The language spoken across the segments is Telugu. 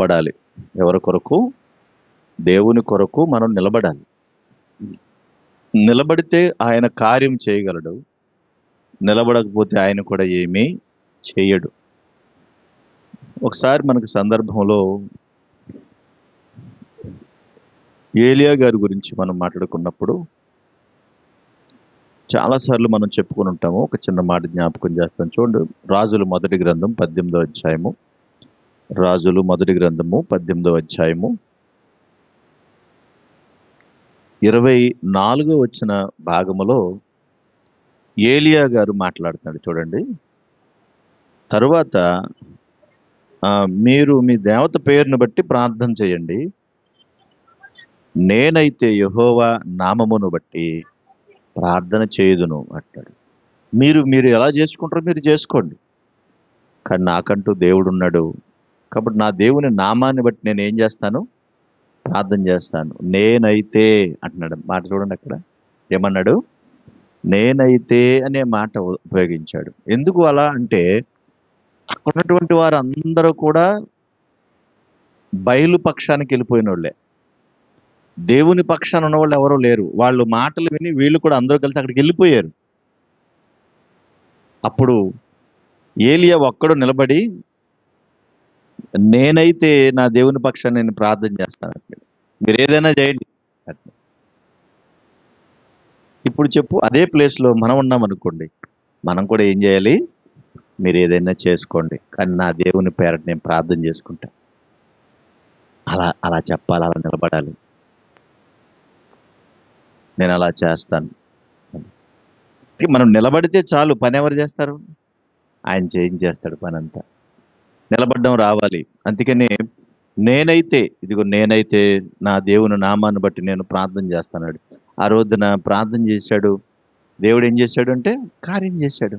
నిలబడాలి. ఎవరి కొరకు? దేవుని కొరకు మనం నిలబడాలి. నిలబడితే ఆయన కార్యం చేయగలడు. నిలబడకపోతే ఆయన కూడా ఏమీ చేయడు. ఒకసారి మనకు సందర్భంలో ఏలియా గారి గురించి మనం మాట్లాడుకున్నప్పుడు చాలాసార్లు మనం చెప్పుకొని ఉంటాము. ఒక చిన్న మాట జ్ఞాపకం చేస్తాం చూడండి రాజులు మొదటి గ్రంథం పద్దెనిమిదో అధ్యాయము. రాజులు మొదటి గ్రంథము పద్దెనిమిదో అధ్యాయము. ఇరవై నాలుగో వచ్చిన భాగములో ఏలియా గారు మాట్లాడుతున్నాడు. చూడండి. తరువాత మీరు మీ దేవత పేరును బట్టి ప్రార్థన చేయండి. నేనైతే యహోవా నామమును బట్టి ప్రార్థన చేయుదును అంటాడు. మీరు మీరు ఎలా చేసుకుంటారో మీరు చేసుకోండి. కానీ నాకంటూ దేవుడు ఉన్నాడు కాబట్టి నా దేవుని నామాన్ని బట్టి నేను ఏం చేస్తాను? ప్రార్థన చేస్తాను. నేనైతే అంటున్నాడు. మాట చూడండి అక్కడ. ఏమన్నాడు? నేనైతే అనే మాట ఉపయోగించాడు. ఎందుకు అలా అంటే అక్కడ ఉన్నటువంటి వారు అందరూ కూడా బయలు పక్షానికి వెళ్ళిపోయిన వాళ్ళే దేవుని పక్షాన ఉన్న వాళ్ళు ఎవరూ లేరు. వాళ్ళు మాటలు విని వీళ్ళు కూడా అందరూ కలిసి అక్కడికి వెళ్ళిపోయారు. అప్పుడు ఏలియా ఒక్కడు నిలబడి నేనైతే నా దేవుని పక్షాన్ని నేను ప్రార్థన చేస్తాను అన్నాడు. మీరు ఏదైనా చేయండి. ఇప్పుడు చెప్పు అదే ప్లేస్లో మనం ఉన్నాం అనుకోండి మనం కూడా ఏం చేయాలి? మీరు ఏదైనా చేసుకోండి. కానీ నా దేవుని పేరట నేను ప్రార్థన చేసుకుంటా. అలా అలా చెప్పాలి అలా నిలబడాలి. నేను అలా చేస్తాను. మనం నిలబడితే చాలు పని ఎవరు చేస్తారు? ఆయన చేయించేస్తాడు పని అంతా నిలబడడం రావాలి. అందుకని నేనైతే ఇదిగో నేనైతే నా దేవుని నామాన్ని బట్టి నేను ప్రార్థన చేస్తాను ఆ రోజున ప్రార్థన చేశాడు. దేవుడు ఏం చేశాడు అంటే కార్యం చేశాడు.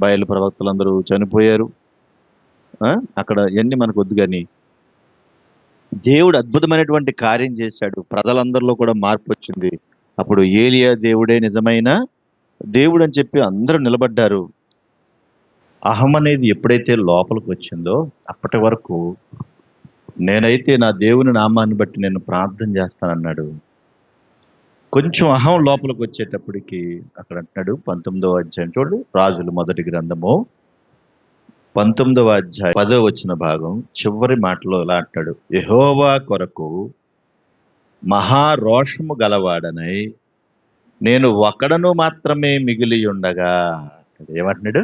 బయలు ప్రవక్తలందరూ చనిపోయారు. అక్కడ ఎన్ని మనకు వద్దు కానీ దేవుడు అద్భుతమైనటువంటి కార్యం చేశాడు. ప్రజలందరిలో కూడా మార్పు వచ్చింది. అప్పుడు ఏలియా దేవుడే నిజమైన దేవుడు అని చెప్పి అందరూ నిలబడ్డారు. అహం అనేది ఎప్పుడైతే లోపలికి వచ్చిందో అప్పటి వరకు నేనైతే నా దేవుని నామాన్ని బట్టి నేను ప్రార్థన చేస్తానన్నాడు. కొంచెం అహం లోపలికి వచ్చేటప్పటికి అక్కడ అంటున్నాడు పంతొమ్మిదవ అధ్యాయం చూడు రాజులు మొదటి గ్రంథము పంతొమ్మిదవ అధ్యాయం పదో వచ్చిన భాగం చివరి మాటలో ఇలా అంటాడు యహోవా కొరకు మహారోషము గలవాడనై నేను ఒకడను మాత్రమే మిగిలి ఉండగా ఏమంటున్నాడు?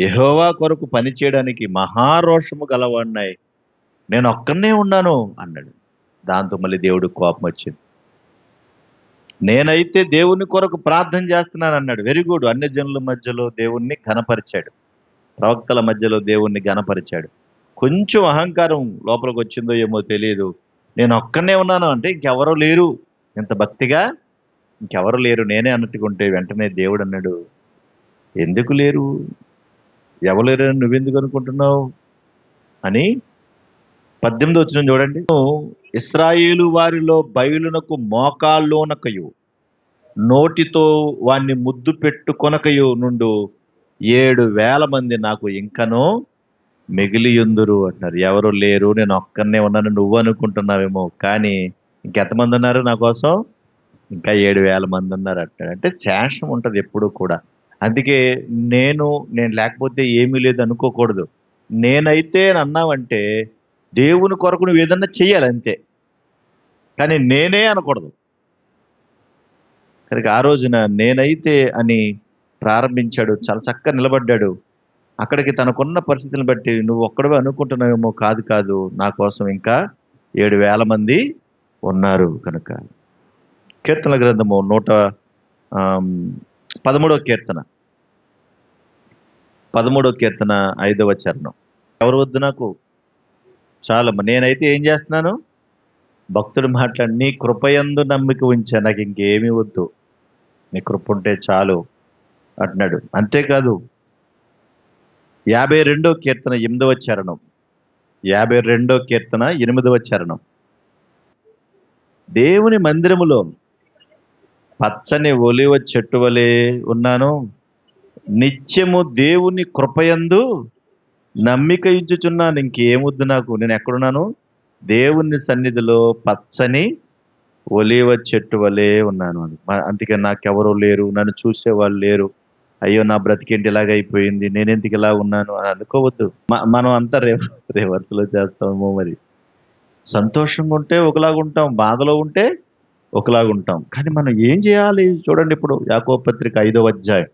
యహోవా కొరకు పని చేయడానికి మహారోషము గలవాడినాయి నేను ఒక్కనే ఉన్నాను అన్నాడు. దాంతో మళ్ళీ దేవుడు కోపం వచ్చింది. నేనైతే దేవుని కొరకు ప్రార్థన చేస్తున్నాను అన్నాడు. వెరీ గుడ్ అన్ని జనుల మధ్యలో దేవుణ్ణి ఘనపరిచాడు. ప్రవక్తల మధ్యలో దేవుణ్ణి ఘనపరిచాడు. కొంచెం అహంకారం లోపలికి వచ్చిందో ఏమో తెలియదు నేను ఒక్కనే ఉన్నాను అంటే ఇంకెవరూ లేరు. ఇంత భక్తిగా? ఇంకెవరు లేరు. నేనే అన్నట్టుకుంటే వెంటనే దేవుడు అన్నాడు. ఎందుకు లేరు? ఎవరు అని నువ్వెందుకు అనుకుంటున్నావు? అని పద్దెనిమిది వచ్చిన చూడండి. ఇస్రాయేలు వారిలో బయలునకు మోకాల్లోనకయు నోటితో వాణ్ణి ముద్దు పెట్టుకొనకయు నుండు ఏడు వేల మంది నాకు ఇంకనూ మిగిలియుందురు అంటారు ఎవరు లేరు నేను ఒక్కనే ఉన్నాను నువ్వు అనుకుంటున్నావేమో. కానీ ఇంకెంతమంది ఉన్నారు నా కోసం? ఇంకా ఏడు వేల మంది ఉన్నారు అంటాడు అంటే శేషం ఉంటుంది ఎప్పుడూ కూడా. అందుకే నేను నేను లేకపోతే ఏమీ లేదు అనుకోకూడదు. నేనైతే అని అన్నావంటే దేవుని కొరకు నువ్వు ఏదన్నా చెయ్యాలి అంతే. కానీ నేనే అనకూడదు. కనుక ఆ రోజున నేనైతే అని ప్రారంభించాడు చాలా చక్కగా నిలబడ్డాడు. అక్కడికి తనకున్న పరిస్థితిని బట్టి నువ్వు ఒక్కడవే అనుకుంటున్నావేమో కాదు కాదు నా కోసం ఇంకా ఏడు వేల మంది ఉన్నారు కనుక. కీర్తన గ్రంథము నూట పదమూడవ కీర్తన. పదమూడవ కీర్తన ఐదవ చరణం. ఎవరు వద్దు నాకు? చాలా నేనైతే ఏం చేస్తున్నాను? భక్తుడు మాట్లాడి నీ కృపయందు నమ్మిక ఉంచా నాకు ఇంకేమీ వద్దు. నీ కృప ఉంటే చాలు అంటున్నాడు. అంతేకాదు యాభై రెండో కీర్తన ఎనిమిదవ చరణం. యాభై రెండో కీర్తన ఎనిమిదవ చరణం. దేవుని మందిరములో పచ్చని ఒలివ చెట్టు వలె ఉన్నాను. నిత్యము దేవుని కృపయందు నమ్మిక ఇచ్చుచున్నాను ఇంకేముద్దు నాకు నేను ఎక్కడున్నాను? దేవుని సన్నిధిలో పచ్చని ఒలివ చెట్టు వలె ఉన్నాను అని. అందుకే నాకెవరూ లేరు నన్ను చూసేవాళ్ళు లేరు. అయ్యో నా బ్రతికేంటి ఇలాగ అయిపోయింది? నేను ఎందుకు ఇలా ఉన్నాను అని అనుకోవద్దు. మనం అంతా రివ రివర్స్లో చేస్తాము మరి. సంతోషంగా ఉంటే ఒకలాగా ఉంటాం బాధలో ఉంటే ఒకలాగా ఉంటాం. కానీ మనం ఏం చేయాలి? చూడండి ఇప్పుడు యాకో పత్రిక ఐదవ అధ్యాయం.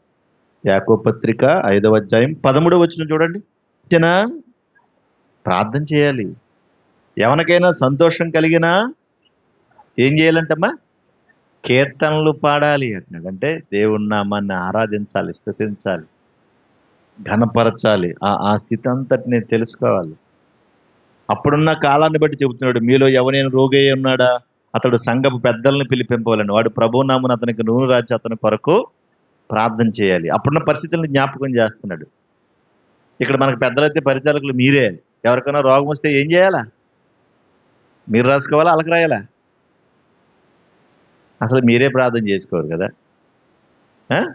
యాకో పత్రిక ఐదవ అధ్యాయం పదమూడవ వచ్చిన చూడండి. చిన్న ప్రార్థన చేయాలి. ఎవరికైనా సంతోషం కలిగినా ఏం చేయాలంటమ్మా? కీర్తనలు పాడాలి అంటున్నాడు. అంటే దేవుని నామాన్ని ఆరాధించాలి స్థుతించాలి ఘనపరచాలి. ఆ ఆ స్థితి అంతటిని తెలుసుకోవాలి. అప్పుడున్న కాలాన్ని బట్టి చెబుతున్నాడు. మీలో ఎవరైనా రోగి ఉన్నాడా? అతడు సంఘపు పెద్దల్ని పిలిపింపవలను. వాడు ప్రభునామను అతనికి నూనె రాజు అతని కొరకు ప్రార్థన చేయాలి. అప్పుడున్న పరిస్థితులను జ్ఞాపకం చేస్తున్నాడు. ఇక్కడ మనకు పెద్దలైతే పరిచారకులు మీరే ఎవరికైనా రోగం వస్తే ఏం చేయాలా? మీరు రాసుకోవాలా? అలక రాయాలా? అసలు మీరే ప్రార్థన చేసుకోరు కదా? ఆ?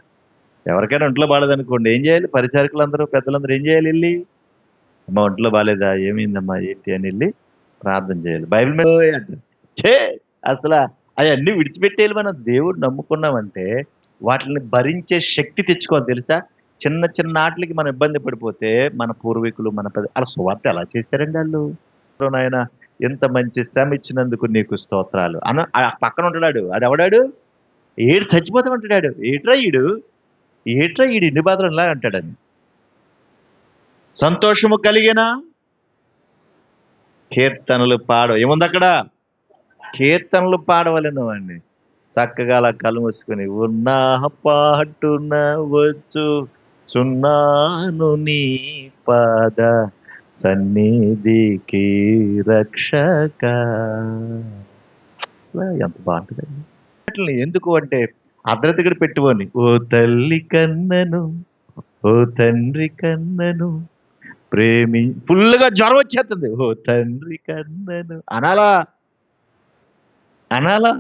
ఎవరికైనా ఒంట్లో బాగాలేదనుకోండి ఏం చేయాలి? పరిచారకులు అందరూ పెద్దలందరూ ఏం చేయాలి వెళ్ళి? అమ్మ ఒంట్లో బాగాలేదా ఏమైందమ్మా? ఏంటి అని వెళ్ళి ప్రార్థన చేయాలి. బైబిల్ మీద చే అసలు అవన్నీ విడిచిపెట్టేయాలి మనం. దేవుడు నమ్ముకున్నామంటే వాటిని భరించే శక్తి తెచ్చుకోవాలి తెలుసా? చిన్న చిన్న ఆటలకి మనం ఇబ్బంది పడిపోతే మన పూర్వీకులు మన పెద్ద అలా సువార్త ఎలా చేశారండి వాళ్ళు? నాయన ఎంత మంచి శ్రమ ఇచ్చినందుకు నీకు స్తోత్రాలు. అన పక్కన ఉంటాడు ఆడు ఎవడాడు? ఏడు చచ్చిపోతామంటాడు ఏట్రా ఈడు? ఏట్రా ఈడు ఇన్ని బాధలు అంటాడని. సంతోషము కలిగిన? కీర్తనలు పాడు. ఏముంది అక్కడ? కీర్తనలు పాడవలను అండి చక్కగా అలా కళ్ళు మూసుకొని ఉన్నా పాటున వచ్చు చున్నాను నీ పాద సన్నిధికి రక్షక. ఎంత బాగుంటుందండి. అట్లా ఎందుకు అంటే అర్ధతిగడ పెట్టుకొని ఓ తల్లి కన్నను ఓ తండ్రి కన్నను ప్రేమి ఫుల్గా జ్వరం వచ్చేస్తుంది. ఓ తండ్రి కన్నను అనాలా? అనాలా?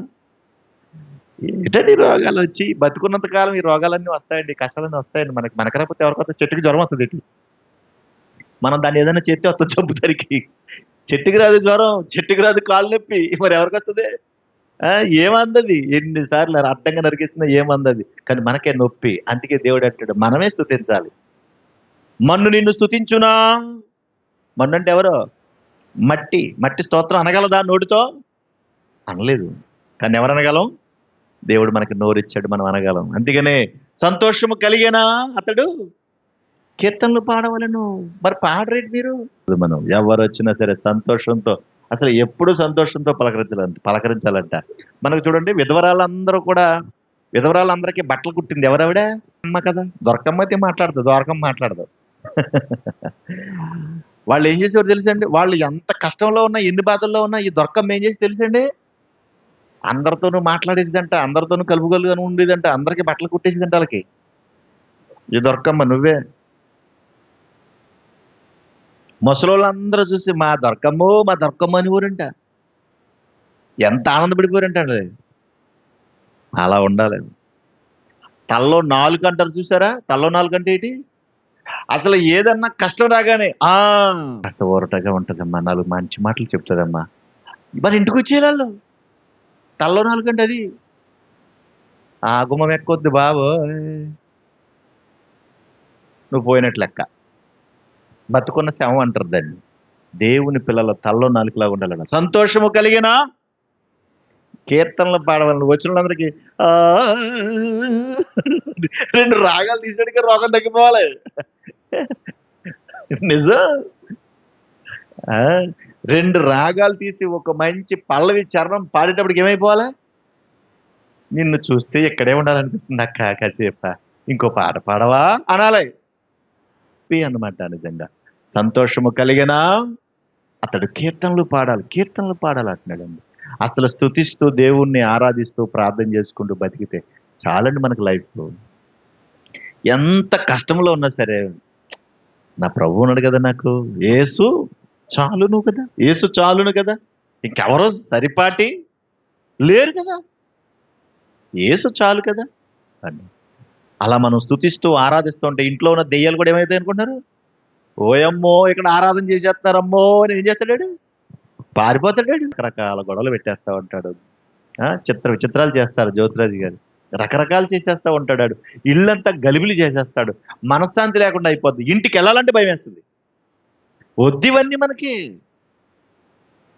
ఏంటండి ఈ రోగాలు వచ్చి? బతుకున్నంత కాలం ఈ రోగాలన్నీ వస్తాయండి కష్టాలన్నీ వస్తాయండి. మనకి మనకు రాకపోతే చెట్టుకి జ్వరం వస్తుంది ఇటు. మనం దాన్ని ఏదైనా చేస్తే వస్తుంది జబ్బు తరికి. చెట్టుకి రాదు జ్వరం చెట్టుకి రాదు కాళ్ళు నొప్పి. మరి ఎవరికి వస్తుంది? ఏమందది? ఎన్నిసార్లు అడ్డంగా నరికేసినా ఏమందది? కానీ మనకే నొప్పి. అందుకే దేవుడు అంటాడు మనమే స్తుతించాలి. మన్ను నిన్ను స్థుతించునా మన్ను అంటే ఎవరో? మట్టి. మట్టి స్తోత్రం అనగలదా నోటితో? అనలేదు. కానీ ఎవరు అనగలం? దేవుడు మనకి నోరిచ్చాడు మనం అనగలం. అందుకనే సంతోషము కలిగేనా అతడు? కీర్తనలు పాడవలను. మరి పాడరేంటి మీరు? మనం ఎవరు వచ్చినా సరే సంతోషంతో అసలు ఎప్పుడు సంతోషంతో పలకరించాలంట పలకరించాలంట. మనకు చూడండి విధవరాలందరూ కూడా విధవరాలందరికీ బట్టలు కుట్టింది ఎవరెవిడ? అమ్మ కదా. దొరకమ్మ అయితే మాట్లాడదు దొరకమ్మ మాట్లాడదు. వాళ్ళు ఏం చేసేవారు తెలుసండి? వాళ్ళు ఎంత కష్టంలో ఉన్నా ఎన్ని బాధల్లో ఉన్నా ఈ దొరకమ్మ ఏం చేసి తెలుసండి? అందరితోనూ మాట్లాడేసిదంట అందరితోనూ కలుపుగలుగా ఉండేదంట అందరికీ బట్టలు కుట్టేసిదంట వాళ్ళకి. ఇది దొరకమ్మ నువ్వే. ముసలోళ్ళందరూ చూసి మా దొరకమ్మో మా దొరకమ్మ అని ఊరంట. ఎంత ఆనందపడిపోరంట అండి అలా ఉండాలి. తల్లో నాలుగు అంటారు చూసారా? తల్లో నాలుగు అంటే ఏంటి? అసలు ఏదన్నా కష్టం రాగానే ఆ కాస్త ఊరటగా ఉంటుందమ్మా నాలుగు మంచి మాటలు చెప్తుందమ్మా. మరి ఇంటికి వచ్చేయాలి తల్లో నాలుగు అది ఆ గుమ్మం ఎక్కొద్ది బాబు. నువ్వు పోయినట్లు లెక్క. బతుకున్న శవం అంటారు దాన్ని. దేవుని పిల్లల తల్లో నాలుగులాగా ఉండాలన్న సంతోషము కలిగిన కీర్తనలు పాడవాలని వచ్చిన వాళ్ళందరికీ రెండు రాగాలు తీసేటికే రోగం తగ్గిపోవాలి. నిజం? ఆ, రెండు రాగాలు తీసి ఒక మంచి పల్లవి చరణం పాడేటప్పటికి ఏమైపోవాలి? నిన్ను చూస్తే ఇక్కడే ఉండాలనిపిస్తుంది అక్క కాసేప. ఇంకో పాట పాడవా? అనాలి. హ్యాపీ అన్నమాట నిజంగా. సంతోషము కలిగిన అతడు కీర్తనలు పాడాలి కీర్తనలు పాడాలి అంటున్నాడండి అసలు స్థుతిస్తూ దేవుణ్ణి ఆరాధిస్తూ ప్రార్థన చేసుకుంటూ బతికితే చాలండి మనకు లైఫ్లో. ఎంత కష్టంలో ఉన్నా సరే నా ప్రభు ఉన్నాడు కదా నాకు ఏసు చాలును కదా. ఏసు చాలును కదా. ఇంకెవరో సరిపాటి లేరు కదా. ఏసు చాలు కదా. అని అలా మనం స్థుతిస్తూ ఆరాధిస్తూ ఉంటే ఇంట్లో ఉన్న దెయ్యాలు కూడా ఏమైతే అనుకుంటున్నారు? ఓయమ్మో ఇక్కడ ఆరాధన చేసేస్తారమ్మో అని ఏం చేస్తాడాడు పారిపోతాడాడు రకరకాల గొడవలు పెట్టేస్తా ఉంటాడు. ఆ, చిత్ర విచిత్రాలు చేస్తారు జ్యోతిరాజు గారు. రకరకాలు చేసేస్తా ఉంటాడు ఇల్లంతా గలిబిలి చేసేస్తాడు. మనశ్శాంతి లేకుండా అయిపోద్ది. ఇంటికి వెళ్ళాలంటే భయం వేస్తుంది. వద్దివన్నీ మనకి.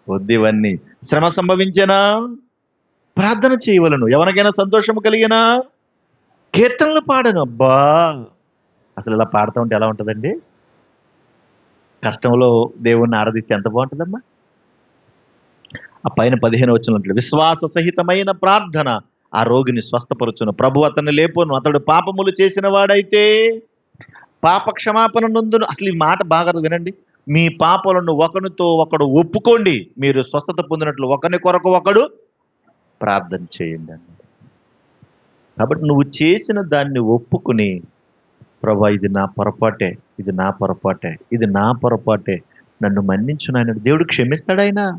వద్దివన్నీ. శ్రమ సంభవించేనా? ప్రార్థన చేయవలను. ఎవరికైనా సంతోషము కలిగినా? కీర్తనలు పాడను. అబ్బా! అసలు ఇలా పాడుతూ ఉంటే ఎలా ఉంటుందండి? కష్టంలో దేవుణ్ణి ఆరాధిస్తే ఎంత బాగుంటుందమ్మా? ఆ పైన పదిహేను వచ్చిన విశ్వాస సహితమైన ప్రార్థన ఆ రోగిని స్వస్థపరచును. ప్రభు అతన్ని లేపును. అతడు పాపములు చేసిన వాడైతే పాప క్షమాపణ నొందును. అసలు ఈ మాట బాగా వినండి. మీ పాపలను ఒకరితో ఒకడు ఒప్పుకోండి. మీరు స్వస్థత పొందినట్లు ఒకరిని కొరకు ఒకడు ప్రార్థన చేయండి అన్నాడు. కాబట్టి నువ్వు చేసిన దాన్ని ఒప్పుకుని ప్రభా ఇది నా పొరపాటే ఇది నా పొరపాటే ఇది నా పొరపాటే నన్ను మన్నించు నాయన దేవుడు క్షమిస్తాడు ఆయన.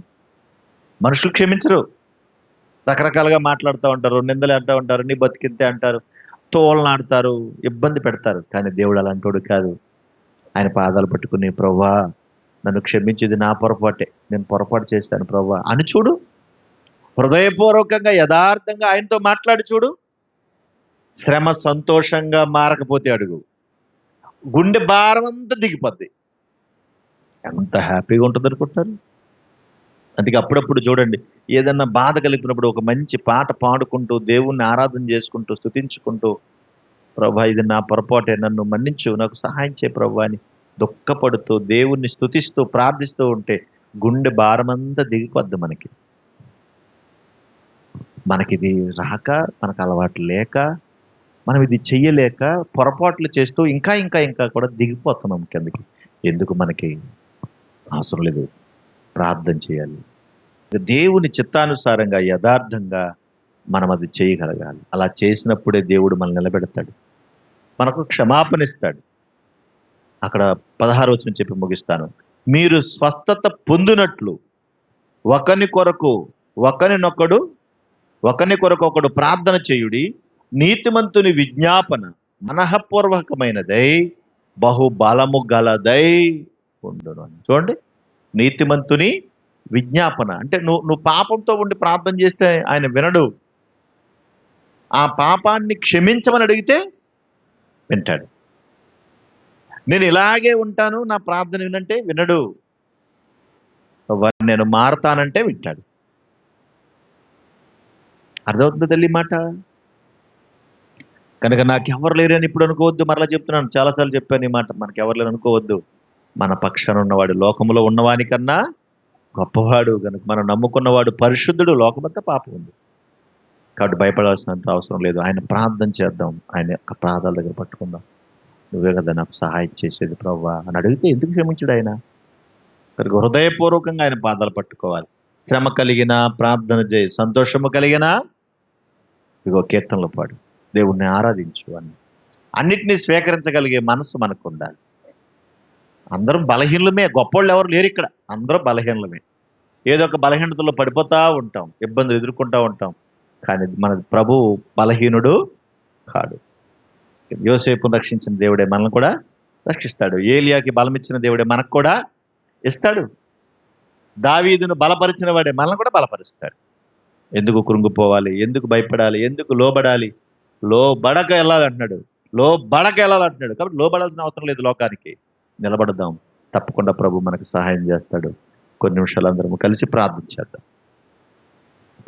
మనుషులు క్షమించరు. రకరకాలుగా మాట్లాడుతూ ఉంటారు నిందలు అంటూ ఉంటారు నీ బతికింతే అంటారు తోలనాడతారు ఇబ్బంది పెడతారు. కానీ దేవుడు అలాంటోడు కాదు. ఆయన పాదాలు పట్టుకుని ప్రవ్వా నన్ను క్షమించేది ఇది నా పొరపాటే. నేను పొరపాటు చేశాను ప్రభు అని చూడు. హృదయపూర్వకంగా యథార్థంగా ఆయనతో మాట్లాడి చూడు. శ్రమ సంతోషంగా మారకపోతే అడుగు. గుండె భారం అంతా దిగిపోద్ది. ఎంత హ్యాపీగా ఉంటుంది అనుకుంటారు అందుకే అప్పుడప్పుడు చూడండి ఏదన్నా బాధ కలిపినప్పుడు ఒక మంచి పాట పాడుకుంటూ దేవుణ్ణి ఆరాధన చేసుకుంటూ స్తుతించుకుంటూ ప్రభా ఇది నా పొరపాటే నన్ను మన్నించు నాకు సహాయం చేయ ప్రభా అని దుఃఖపడుతూ దేవుణ్ణి స్తుతిస్తూ ప్రార్థిస్తూ ఉంటే గుండె భారమంతా దిగిపోద్ది మనకి. మనకిది రాక మనకు అలవాటు లేక మనం ఇది చెయ్యలేక పొరపాట్లు చేస్తూ ఇంకా ఇంకా ఇంకా కూడా దిగిపోతున్నాం కిందకి. ఎందుకు మనకి అవసరం లేదు? ప్రార్థన చేయాలి. దేవుని చిత్తానుసారంగా యథార్థంగా మనం అది చేయగలగాలి. అలా చేసినప్పుడే దేవుడు మనల్ని నిలబెడతాడు. మనకు క్షమాపణ ఇస్తాడు అక్కడ పదహారు వచ్చిన చెప్పి ముగిస్తాను. మీరు స్వస్థత పొందినట్లు ఒకని కొరకు ఒకరినొకడు ఒకని కొరకు ఒకడు ప్రార్థన చేయుడి నీతిమంతుని విజ్ఞాపన మనఃపూర్వకమైనదై బహు బలము గలదై ఉండును. అని. చూడండి నీతిమంతుని విజ్ఞాపన. అంటే నువ్వు నువ్వు పాపంతో ఉండి ప్రార్థన చేస్తే ఆయన వినడు. ఆ పాపాన్ని క్షమించమని అడిగితే వింటాడు. నేను ఇలాగే ఉంటాను నా ప్రార్థన వినంటే వినడు. నేను మారతానంటే వింటాడు. అర్థమవుతుంది తల్లి మాట? కనుక నాకు ఎవరు లేరని ఇప్పుడు అనుకోవద్దు మరలా చెప్తున్నాను. చాలాసార్లు చెప్పాను ఈ మాట మనకి ఎవరు లేరు అనుకోవద్దు. మన పక్షాన ఉన్నవాడు లోకంలో ఉన్నవానికన్నా గొప్పవాడు కనుక మనం నమ్ముకున్నవాడు పరిశుద్ధుడు లోకమంతా పాపం ఉంది. కాబట్టి భయపడాల్సినంత అవసరం లేదు. ఆయన ప్రార్థన చేద్దాం. ఆయన యొక్క ప్రాధాల దగ్గర పట్టుకుందాం. నువ్వే కదా నాకు సహాయం చేసేది ప్రవ్వా అని అడిగితే ఎందుకు క్షమించడు ఆయన? కనుక హృదయపూర్వకంగా ఆయన పాదాలు పట్టుకోవాలి. శ్రమ కలిగిన ప్రార్థన చేయి సంతోషము కలిగిన ఇగో కీర్తనలు పాడు. దేవుణ్ణి ఆరాధించు అని. అన్నిటినీ స్వీకరించగలిగే మనసు మనకు ఉండాలి అందరం బలహీనలమే గొప్పోళ్ళు ఎవరు లేరు ఇక్కడ. అందరూ బలహీనలమే. ఏదో ఒక బలహీనతలో పడిపోతూ ఉంటాం ఇబ్బందులు ఎదుర్కొంటూ ఉంటాం. కానీ మన ప్రభు బలహీనుడు కాడు. యోసేపును రక్షించిన దేవుడే మనల్ని కూడా రక్షిస్తాడు. ఏలియాకి బలం ఇచ్చిన దేవుడే మనకు కూడా ఇస్తాడు. దావీదును బలపరిచిన వాడే మనల్ని కూడా బలపరుస్తాడు. ఎందుకు కృంగిపోవాలి? ఎందుకు భయపడాలి? ఎందుకు లోబడాలి? లోబడక వెళ్ళాలంటున్నాడు లోబడక వెళ్ళాలంటున్నాడు కాబట్టి లోబడాల్సిన అవసరం లేదు లోకానికి. నిలబడదాం. తప్పకుండా ప్రభు మనకు సహాయం చేస్తాడు. కొన్ని నిమిషాలు అందరం కలిసి ప్రార్థించేద్దాం